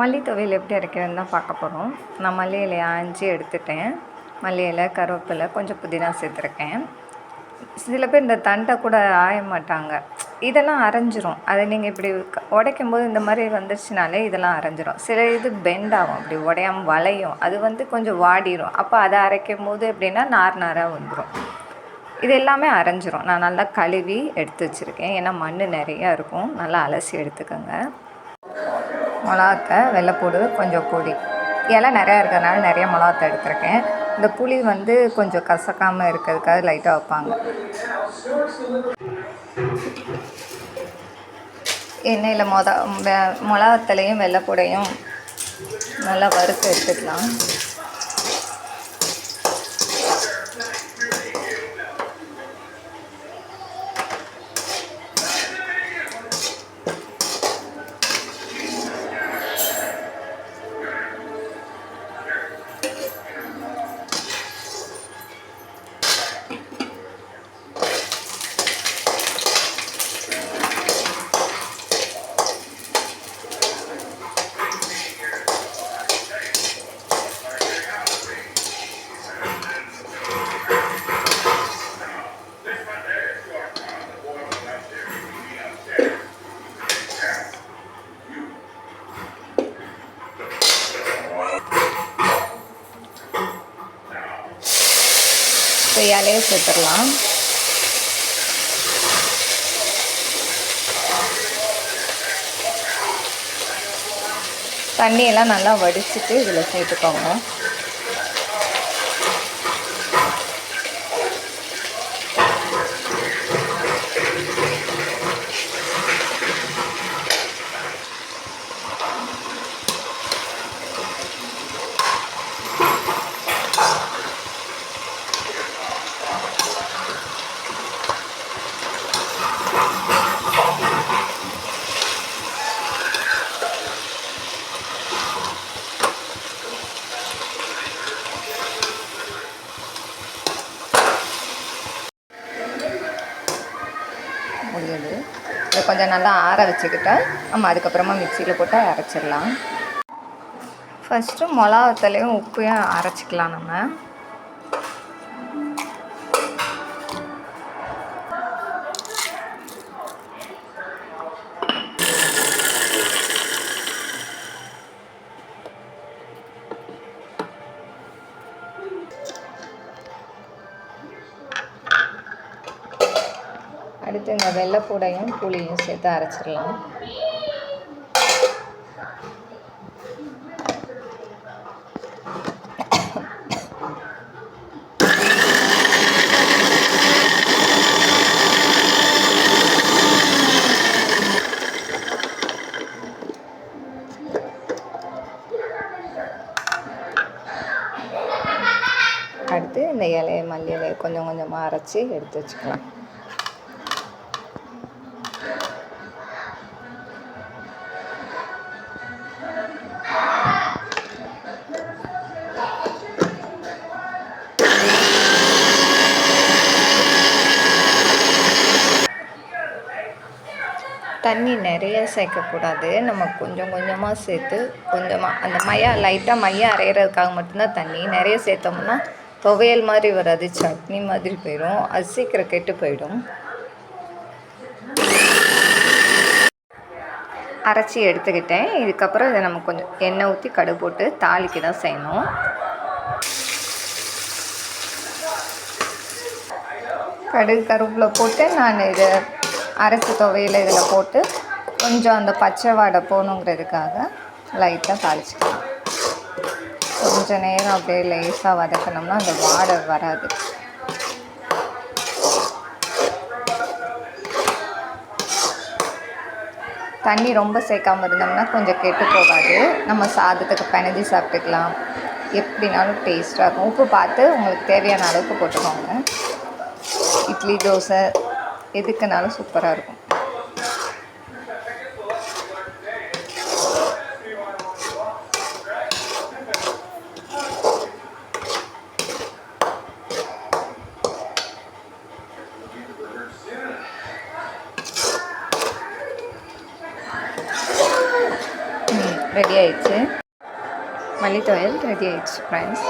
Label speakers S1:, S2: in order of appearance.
S1: மல்லி துவையல் எப்படி அரைக்கிறதுன்னு தான் பார்க்க போகிறோம் நான் மல்லி இலையை ஆஞ்சி எடுத்துட்டேன். மல்லி இலை கருவேப்பிலை கொஞ்சம் புதினா சேர்த்துருக்கேன். சில பேர் இந்த தண்டை கூட ஆய மாட்டாங்க. இதெல்லாம் அரைஞ்சிரும். அதை நீங்கள் இப்படி உடைக்கும் போது இந்த மாதிரி வந்துருச்சுனாலே இதெல்லாம் அரைஞ்சிரும். சில இது பெண்ட் ஆகும். அப்படி உடையாம வளையும். அது வந்து கொஞ்சம் வாடிரும். அப்போ அதை அரைக்கும் போது எப்படின்னா நார் நாராக வந்துடும் இது எல்லாமே அரைஞ்சிரும். நான் நல்லா கழுவி எடுத்து வச்சுருக்கேன். ஏன்னா மண் நிறையா இருக்கும். நல்லா அலசி எடுத்துக்கோங்க. மிளகாத்த வெள்ளைப்பூடு கொஞ்சம் பொடி இலை நிறையா இருக்கிறதுனால நிறைய மிளகாத்த எடுத்திருக்கேன். இந்த புளி வந்து கொஞ்சம் கசக்காமல் இருக்கிறதுக்காக லைட்டாக வைப்பாங்க. எண்ணெயில் மொத வெ- மிளகாத்தலையும் வெள்ளைப்பூடையும் நல்லா வறுத்து எடுத்துக்கலாம். இப்போ இலையை சேர்த்துடலாம். தண்ணியெல்லாம் நல்லா வடிச்சிட்டு இதில் சேர்த்துக்கோங்க. முடியுது. இதை கொஞ்சம் நல்லா ஆற வச்சுக்கிட்டா நம்ம அதுக்கப்புறமா மிக்சியில் போட்டு அரைச்சிடலாம். ஃபஸ்ட்டு மிளகாத்தலையும் உப்பையும் அரைச்சிக்கலாம் நம்ம. அடுத்து இந்த வெள்ளைப்பூடையும் புளியும் சேர்த்து அரைச்சிடலாம். அடுத்து இந்த இலையை மல்லி இலையை கொஞ்சம் கொஞ்சமாக அரைச்சி எடுத்து வச்சுக்கலாம். தண்ணி நிறைய சேர்க்கக்கூடாது. நம்ம கொஞ்சம் கொஞ்சமாக சேர்த்து கொஞ்சமாக அந்த மையா லைட்டாக மையா அரைகிறதுக்காக மட்டும்தான் தண்ணி. நிறைய சேர்த்தோம்னா துவையல் மாதிரி வராது சட்னி மாதிரி போயிடும். அது சீக்கிரம் கெட்டு போயிடும். அரைச்சி எடுத்துக்கிட்டேன். இதுக்கப்புறம் இதை நம்ம கொஞ்சம் எண்ணெய் ஊற்றி கடு போட்டு தாளிக்கு தான் செய்யணும். கடுகு கருவில் போட்டு நான் இதை அரைச்சி துவையில் இதில் போட்டு கொஞ்சம் அந்த பச்சை வாடை போகணுங்கிறதுக்காக லைட்டாக தாளிச்சிக்கலாம். கொஞ்ச நேரம் அப்படியே லேசாக வதக்கினோம்னா அந்த வாடை வராது. தண்ணி ரொம்ப சேர்க்காமல் இருந்தோம்னா கொஞ்சம் கெட்டு போகாது. நம்ம சாதத்துக்கு பிணைஞ்சி சாப்பிட்டுக்கலாம். எப்படினாலும் டேஸ்ட்டாக இருக்கும். உப்பு பார்த்து உங்களுக்கு தேவையான அளவுக்கு போட்டுக்கோங்க. இட்லி தோசை எதுக்குனாலும் சூப்பராக இருக்கும். ரெடி ஆயிடுச்சு. மல்லி துவையல் ரெடி ஆயிடுச்சு ஃப்ரெண்ட்ஸ்